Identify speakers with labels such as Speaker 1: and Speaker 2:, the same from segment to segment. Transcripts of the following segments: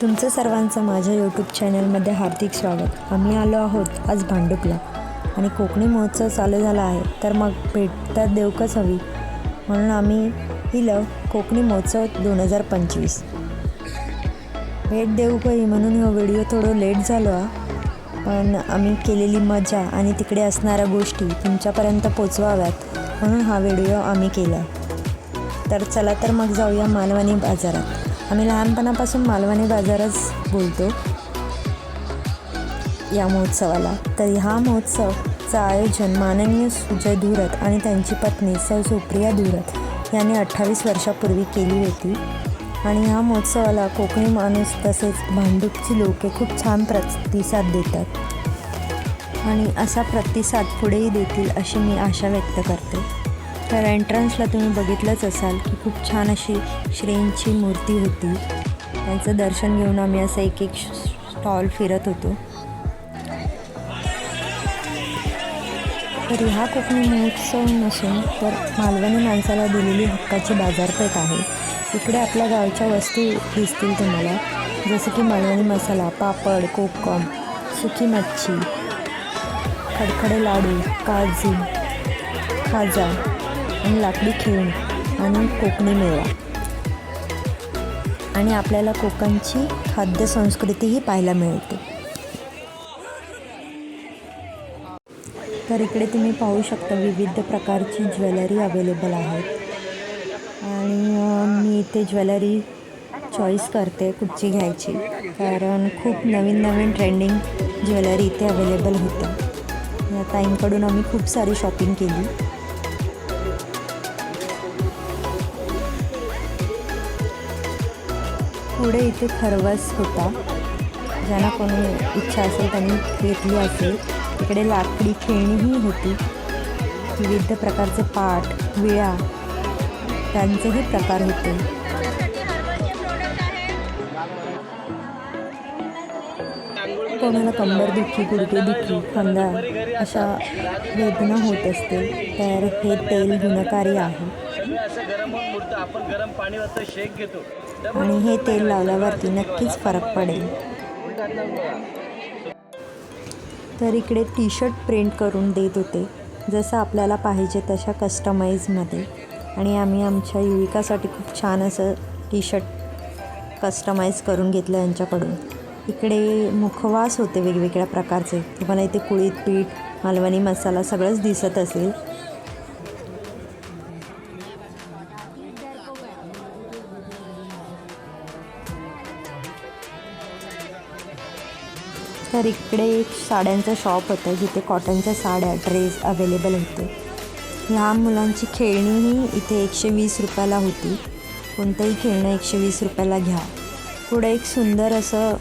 Speaker 1: तुमचं सर्वांचं माझ्या यूट्यूब चॅनलमध्ये हार्दिक स्वागत. आम्ही आलो आहोत आज भांडुपला. आणि कोकणी महोत्सव चालू झाला आहे तर मग भेट तर देवकच हवी. म्हणून आम्ही हिलं कोकणी महोत्सव दोन हजार पंचवीस. भेट देऊ काही म्हणून हा व्हिडिओ थोडं लेट झालो हा. पण आम्ही केलेली मजा आणि तिकडे असणाऱ्या गोष्टी तुमच्यापर्यंत पोचवाव्यात म्हणून हा व्हिडिओ आम्ही केला तर चला तर मग जाऊया मालवणी बाजारात. आम्ही लहानपणापासून मालवणी बाजारच बोलतो या महोत्सवाला. तर हा महोत्सवचं आयोजन माननीय सुजय धुरत आणि त्यांची पत्नी सौ सुप्रिया धुरत यांनी अठ्ठावीस वर्षापूर्वी केली होती. आणि ह्या महोत्सवाला कोकणी माणूस तसेच भांडूपची लोके खूप छान प्रतिसाद देतात. आणि असा प्रतिसाद पुढेही देतील अशी मी आशा व्यक्त करते. तर एंट्रन्सला तुम्ही बघितलंच असाल की खूप छान अशी श्रींची मूर्ती होती. त्यांचं दर्शन घेऊन आम्ही असं एक एक स्टॉल फिरत होतो. तर ह्या कोकणी महोत्सव नसून तर मालवणी माणसाला दिलेली हक्काची बाजारपेठ आहे. इकडे आपल्या गावच्या वस्तू दिसतील तुम्हाला. जसं की मालवणी मसाला पापड कोकम सुकी मच्छी खडखडे लाडू काजू खाजा आणि लाकडी खेळणी आणि कोकणी मेळा. आणि आपल्याला कोकणची खाद्य संस्कृतीही पाहायला मिळते. तर इकडे तुम्ही पाहू शकता विविध प्रकारची ज्वेलरी अवेलेबल आहेत. आणि मी इथे ज्वेलरी चॉईस करते कुठची घ्यायची. कारण खूप नवीन नवीन ट्रेंडिंग ज्वेलरी इथे अवेलेबल होत्या या ताईंकडून आम्ही खूप सारी शॉपिंग केली. पुढे इथे खरवस होता. ज्यांना कोणी इच्छा असेल त्यांनी घेतली असेल. इकडे लाकडी खेळणीही होती. विविध प्रकारचे पाठ विळा त्यांचेही प्रकार होते. कोणाला कंबरदुखी गुडघेदुखी खांदा अशा वेदना होत असते तर हे तेल गुणकारी आहे.
Speaker 2: असं गरम होऊन मुरतं आपण गरम पाणी शेक घेतो.
Speaker 1: आणि हे तेल लावल्यावरती नक्कीच फरक पडेल. तर इकडे टी शर्ट प्रिंट करून देत होते. जसं आपल्याला पाहिजे तशा कस्टमाइजमध्ये आणि आम्ही आमच्या युविकासाठी खूप छान असं टी शर्ट कस्टमाइज करून घेतलं यांच्याकडून. इकडे मुखवास होते वेगवेगळ्या प्रकारचे. तुम्हाला इथे कुळीत पीठ मालवणी मसाला सगळंच दिसत असेल. तर इकडे एक साड्यांचं शॉप होतं जिथे कॉटनच्या साड्या ड्रेस अवेलेबल होते. लहान मुलांची खेळणीही इथे एकशे वीस रुपयाला होती. कोणतंही खेळणं एकशे वीस रुपयाला घ्या. पुढे एक सुंदर असं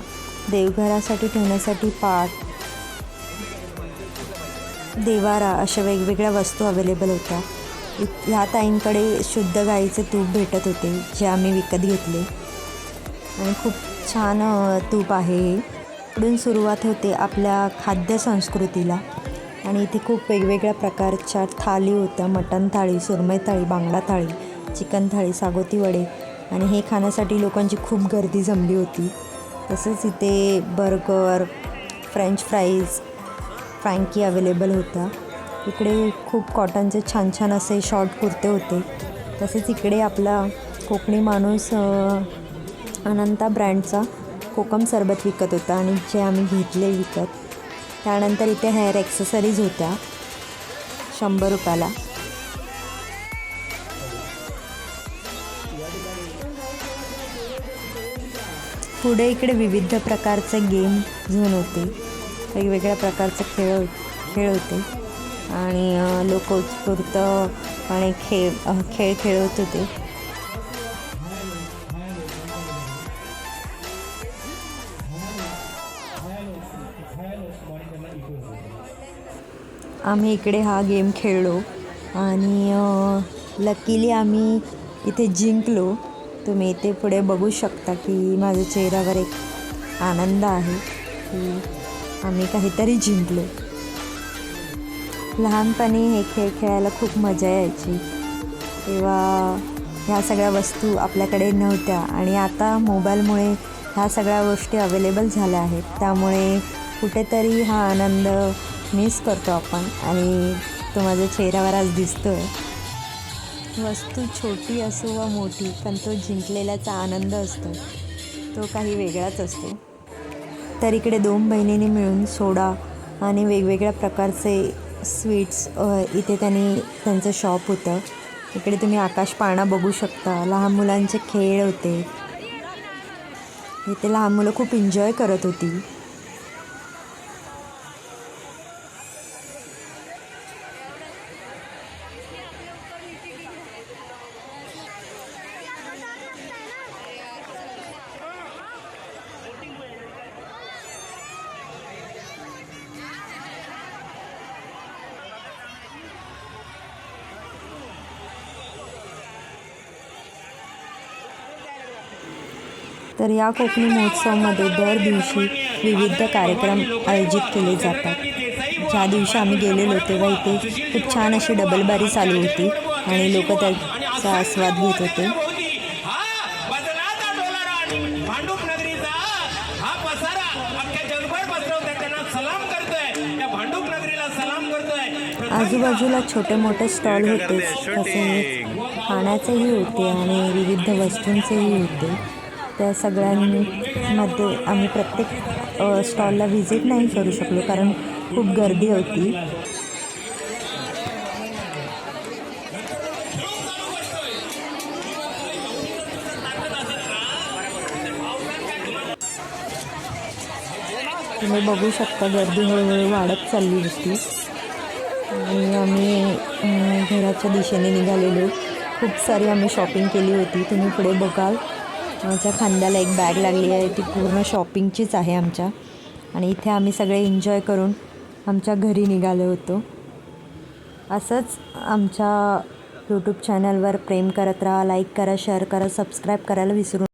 Speaker 1: देवघरासाठी ठेवण्यासाठी पाट देवारा अशा वेगवेगळ्या वस्तू अवेलेबल होत्या. ह्या ताईंकडे शुद्ध गाईचे तूप भेटत होते जे आम्ही विकत घेतले. आणि खूप छान तूप आहे इकडून पुढून सुरुवात होते आपल्या खाद्य संस्कृतीला. आणि इथे खूप वेगवेगळ्या प्रकारच्या थाली होत्या. मटण थाळी सुरमई थाळी बांगडा थाळी चिकन थाळी सागोती वडे. आणि हे खाण्यासाठी लोकांची खूप गर्दी जमली होती. तसंच इथे burger french fries frankie available होत्या. इकडे खूप कॉटनचे छान छान असे शॉर्ट कुर्ते होते. तसेच इकडे आपला कोकणी माणूस अनंता ब्रँडचा कोकम सरबत विकत होतं आणि जे आम्ही घेतले विकत त्यानंतर इथे हेअर ॲक्सेसरीज होत्या शंभर रुपयाला. पुढे इकडे विविध प्रकारचे गेम झोन होते. वेगवेगळ्या प्रकारचे खेळ खेळ होते. आणि लोक उत्स्फूर्तपणे खेळ खेळ खेळत होते. आम्ही इकडे हा गेम खेळलो आणि लकीली आम्ही इथे जिंकलो. तुम्ही इथे पुढे बघू शकता की माझ्या चेहऱ्यावर एक आनंद आहे की आम्ही काहीतरी जिंकलो. लहानपणी हे खेळ खेळायला खूप मजा यायची. तेव्हा ह्या सगळ्या वस्तू आपल्याकडे नव्हत्या आणि आता मोबाईलमुळे ह्या सगळ्या गोष्टी अवेलेबल झाल्या आहेत. त्यामुळे कुठेतरी हा आनंद मिस करतो आपण आणि तो माझ्या चेहऱ्यावर आज दिसतो आहे वस्तू छोटी असो वा मोठी पण तो जिंकलेल्याचा आनंद असतो. तो काही वेगळाच असतो. तर इकडे दोन बहिणींनी मिळून सोडा आणि वेगवेगळ्या प्रकारचे स्वीट्स इथे त्यांनी त्यांचं शॉप होतं. इकडे तुम्ही आकाश पाळणा बघू शकता. लहान मुलांचे खेळ होते. इथे लहान मुलं खूप एन्जॉय करत होती. तर या कोकणी महोत्सवामध्ये दर दिवशी विविध कार्यक्रम आयोजित केले जातात. ज्या दिवशी आम्ही गेलेलो तेव्हा इथे खूप छान अशी डबलबारी चालू होती आणि लोक त्याचा आस्वाद घेत होते. आजूबाजूला छोटे मोठे स्टॉल होते तसेच खाण्याचेही होते आणि विविध वस्तूंचेही होते. त्या सगळ्यांमध्ये आम्ही प्रत्येक स्टॉलला व्हिजिट नाही करू शकलो कारण खूप गर्दी होती. तुम्ही बघू शकता गर्दी हळूहळू वाढत चालली होती. आणि आम्ही घराच्या दिशेने निघालेलो. खूप सारी आम्ही शॉपिंग केली होती. तुम्ही पुढे बघाल. माझ्या खांद्याला एक बॅग लागली आहे. ती पूर्ण शॉपिंगचीच आहे आमच्या. आणि इथे आम्ही सगळे एन्जॉय करून आमच्या घरी निघालो होतो. असंच आमच्या यूट्यूब चॅनलवर प्रेम करत राहा लाईक करा शेअर करा सबस्क्राईब करायला विसरू